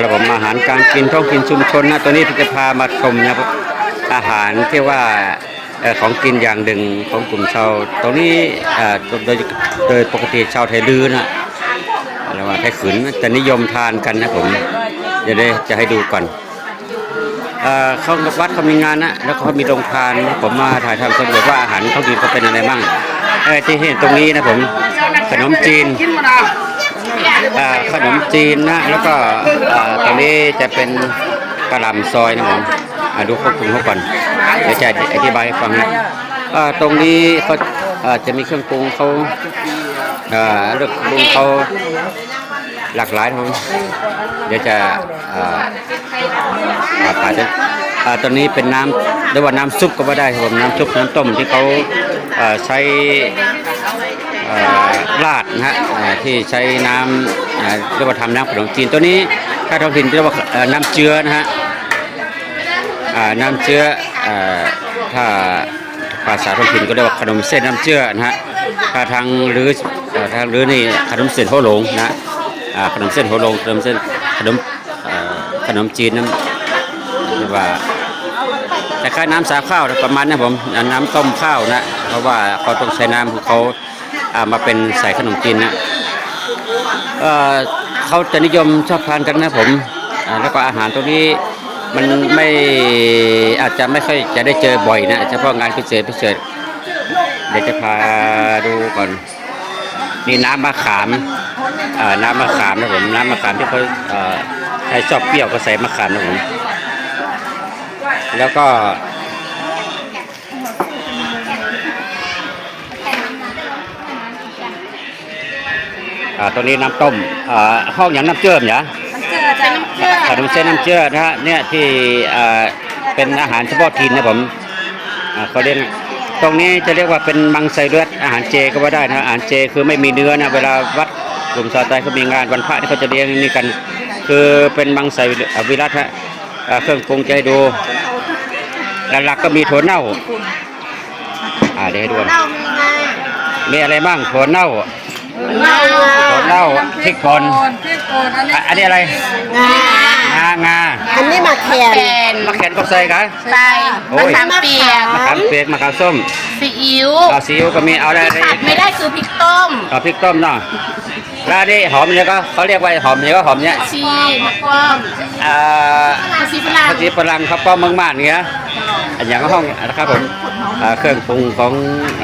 ครับผมอาหารการกินท้องกินชุมชนนะตัวนี้ที่จะพามาชมนะครับอาหารที่ว่าของกินอย่างหนึ่งของกลุ่มชาวตรงนี้โดยโดยปกติชาวไทยลือนะหรือว่าไทยขืนจะนิยมทานกันนะผมจะได้จะให้ดูก่อนเขาวัดเขามีงานนะแล้วเขามีโรงทานผมมาถ่ายทำสำรวจว่าอาหารเขากินเขาเป็นอะไรบ้างที่เห็นตรงนี้นะผมขนมจีน ขนมจีนนะ แล้วก็ตรงนี้จะเป็นกระหล่ำซอยนะผมดูควบคุมเขาก่อน เดี๋ยวจะอธิบายให้ฟังนะตรงนี้เขาจะมีเครื่องปรุงเขาเลือกปรุงเขาหลากหลายนะผมเดี๋ยวจะอ่าจะตอนนี้เป็นน้ำเรียกว่าน้ำซุปก็ว่าได้ครับผมน้ำซุปน้ำต้มที่เขาใช้ ราดนะฮะที่ใช้น้ำเรียกว่าทำน้ำขนมจีนตัวนี้ถ้าท้องถิ่นเรียกว่าน้ำเชื้อนะฮะน้ำเชื้อเอ่อถ้าภาษาท้องถิ่นก็เรียกว่าขนมเส้นน้ำเชื้อนะฮะถ้าทางหรือทางหรือนี่ขนมเส้นโหหลงนะขนมเส้นโหหลงขนมเส้นขนมขนมจีนน้ำเรียกว่าแต่ค่าน้ำสาข้าวประมาณนี้ผมน้ำต้มข้าวนะเพราะว่าเขาต้องใช้น้ำของเขา มาเป็นใส่ขนมจีนนะเอ่อเขาจะนิยมชอบทานกันนะผมแล้วก็อาหารตัวนี้มันไม่อาจจะไม่ค่อยจะได้เจอบ่อยนะเฉพาะงานพิเศษพิเศษเดี๋ยวจะพาดูก่อนนี่น้ำมะขามอ่าน้ำมะขามนะผมน้ำมะขามที่เขาเอ่อใครชอบเปรี้ยวก็ใส่มะขามนะผมแล้วก็ อ่าตัวนี้น้ำต้มอ่าห้องอย่างน้ำเชื่อมเหรอเป็นน้ำเชื่อขนมเส้นน้ำเชื่อนะฮะเนี่ยที่อ่าเป็นอาหารเฉพาะถิ่นนะผมอ่าเขาเรียกตรงนี้จะเรียกว่าเป็นมังสวิรัตอาหารเจก็ว่าได้นะอาหารเจคือไม่มีเนื้อนะเวลาวัดกลุ่มชาวไทยเขามีงานวันพระที่เขาจะเลี้ยงนี่กัน คือเป็นมังสวิรัตฮะอ่าเครื่องปรุงจะให้ดูหลักๆก็มีถั่วเน่าอ่าเดี๋ยวให้ดูก่อนเน่ามีไงมีอะไรบ้างถั่วเน่าเน่า ถั่วเน่าพริกป่นพริกป่นอันนี้อะอันนี้อะไร งางางาอันนี้มาแขน แกนมะเขือก็ใส่กัน ใส่โอ้มะย ขามเปียกมะขามเปียกมะขามส้มซีอิ๊วเอาซีอิ๊วก็มีเอาอะไรที่อะไรขาอีดกไม่ได้คือพริกต้มเอาพริกต้มเนาะ แล้วอันนี่หอมเนี่ยก็เขาเรียกว่าหอมเนี่ยก็หอมเนี่ยชีมะกว้างอ่าภาษีฝรั่งภาษีฝรั่งเขาป้อมมากๆเงี้ยอันอย่างห้องนะครับผมอ่าเครื่องปรุงของ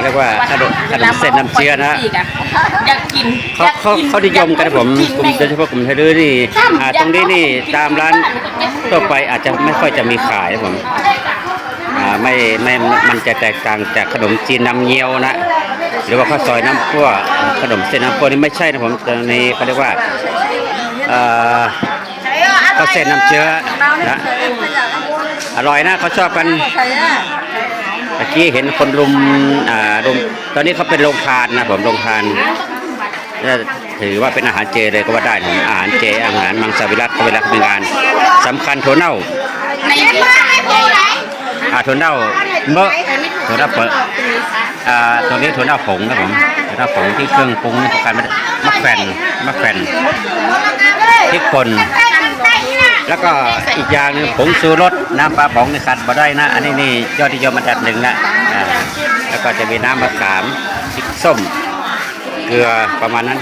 เรียกว่าขนมขนมเส้นน้ำเชื้อนะฮะอยากกินเขาเขาเขานิยมกันนะผมกลุ่มโดยเฉพาะกลุ่มไทยลื้อนี่อ่าตรงนี้นี่ตามร้านทั่วไปอาจจะไม่ค่อยจะมีขายนะผมอ่าไม่ไม่มันจะแตกต่างจากขนมจีนน้ำเงี้ยวนะ หรือว่าข้าวซอยน้ำคั่วขนมเส้นน้ำคั่วนี่ไม่ใช่นะผมตรงนี้เขาเรียกว่าเอ่อข้าวเส้นน้ำเชื้อนะอร่อยนะเขาชอบกันเมื่อกี้เห็นคนรุมอ่ารุมตอนนี้เขาเป็นโรงทานนะผมโรงทานถือว่าเป็นอาหารเจเลยก็ว่าได้นะอาหารเจอาหารมังสวิรัตเวลาเป็นงานสำคัญถั่เน่าในที่ใหญ่ อ่าถั่วเน่าเมื่อถั่วเน่าเปิดอ่าตัวนี้ถั่วเน่าผงนะผมถั่วเน่าผงที่เครื่องปรุงประการมะแขวนมะแขวนพริกป่นแล้วก็อีกอย่างหนึงผงชูรสน้ำปลาป๋องในขัดบ่ได้นะ อันนี้นี่ยอดนิยมอันดับหนึ่งนะอ่าแล้วก็จะมีน้ำมะขามพริกส้ม เกลือประมาณนั้น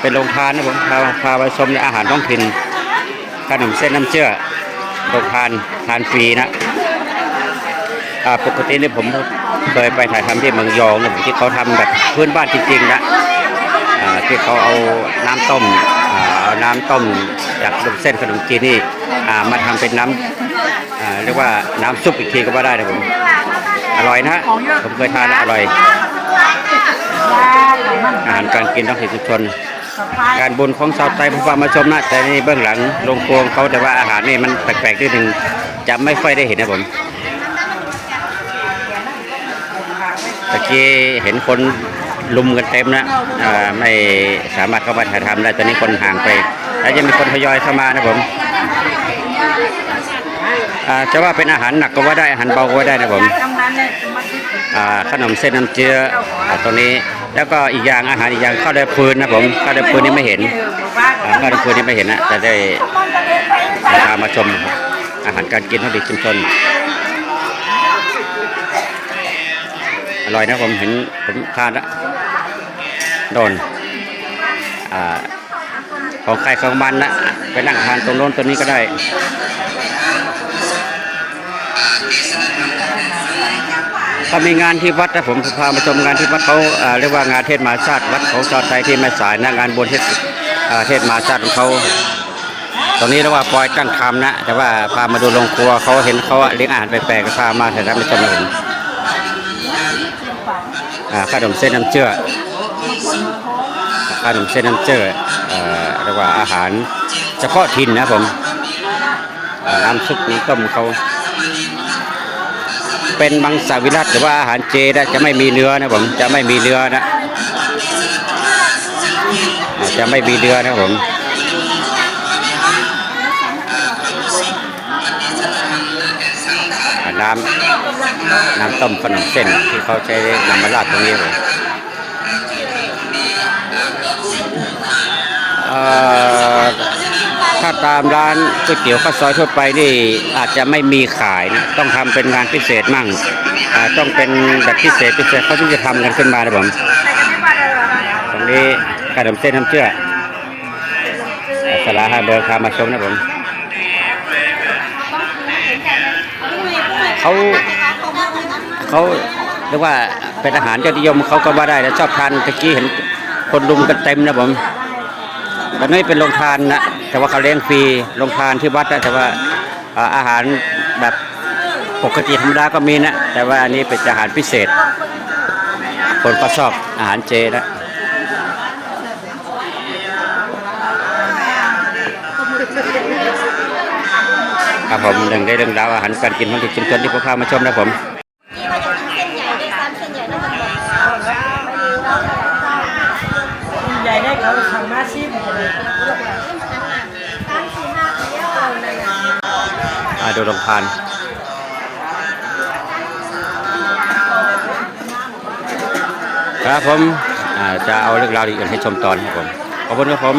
เป็นโรงทานนะผมพาพาไปชมในอาหารท้องถิ่นขนมเส้นน้ำเชื่อโรงทานทานฟรีนะอ่า ปกตินี่ผมเคยไปถ่ายทำที่เมืองยองนะผมที่เขาทำแบบพื้นบ้านจริงๆนะที่เขาเอาน้ำต้มเอาน้ำต้มจากขนมเส้นขนมจีนนี่มาทำเป็นน้ำเรียกว่าน้ำซุปอีกทีก็ว่าได้นะผมอร่อยนะผมเคยทานอร่อย อาหารการกินต้องถิ่นชุมชนการบุญของชาวไทยผู้ฟังมาชมนะแต่นี่เบื้องหลังโรงครัวของเขาแต่ว่าอาหารนี่มันแปลกๆนิดหนึ่งจะไม่ค่อยได้เห็นนะผม ตะกี้เห็นคนลุมกันเต็มนะไม่สามารถเข้ามาถ่ายทำได้ตอนนี้คนห่างไป แล้วจะมีคนทยอยเข้ามานะผมจะว่าเป็นอาหารหนักก็ว่าได้อาหารเบาก็ว่าได้นะผมขนมเส้นน้ำเจืออตัวนี้แล้วก็อีกอย่างอาหารอีกอย่างข้าวได้ปืนนะผมข้าวได้ปืนนี่ไม่เห็นบอกว่าอ่าก็ในคืนนี้ไม่เห็นนะแต่ได้พามาชมอาหารการกินของเด็กชุมชน อร่อยนะผมเห็นผมทานละโดนอของใครของมันนะไปนั่งทานตรงโน้นตรงนี้ก็ได้ถ้ามีงานที่วัดนะผมพามาชมงานที่วัดเขาเรียกว่างานเทศมาชาติวัดของชาวไทยที่แม่สายนะงานบนเทศเทศมาชาติของเขาตรงนี้เรียกว่าปอยตั้งคำนะ แต่ว่าพามาดูโรงครัวเขาเห็นเขาเลี้ยงอาหารแปลกๆก็พามาถ่ายทำมาชมนะผมอ่า ขนมเส้นน้ำเชื่อขนมเส้นน้ำเชื่อเรียกว่าอาหารเฉพาะถิ่นนะผมน้ำซุปน้ำต้มเขาเป็นมังสวิรัตหรือว่าอาหารเจนะจะไม่มีเนื้อนะผมจะไม่มีเนื้อนะจะไม่มีเนื้อนะผม น้ำน้ำต้มขนมเส้นที่เขาใช้นำมาราดตรงนี้เอ่อถ้าตามร้านก๋วยเตี๋ยวข้าวซอยทั่วไปนี่อาจจะไม่มีขายนะต้องทำเป็นงานพิเศษมั่งต้องเป็นแบบพิเศษพิเศษเขาถึงจะทำกันขึ้นมานะผมตรงนี้ขนมเส้นน้ำเชื่อสลาฮาเบอร์คามาชมนะผม เขาเขาเรียกว่าเป็นอาหารยอดนิยมเขาก็ว่าได้แล้วชอบทานตะกี้เห็นคนรุมกันเต็มนะผมตอนนี้เป็นโรงทานนะแต่ว่าเขาเลี้ยงฟรีโรงทานที่วัดนะแต่ว่าอ่าอาหารแบบปกติธรรมดาก็มีนะ แต่ว่าอันนี้เป็นอาหารพิเศษ คนก็ชอบอาหารเจนะ ครับผมหนึ่งในเรื่องราวอาหารการกินของที่ชุมชนที่ผมพามาชมนะผมใหญ่ได้เขาทำหน้าชีพมาดูโรงทานครับผมอ่าจะเอาเรื่องราวดีอื่นให้ชมตอนครับผมขอบคุณครับผม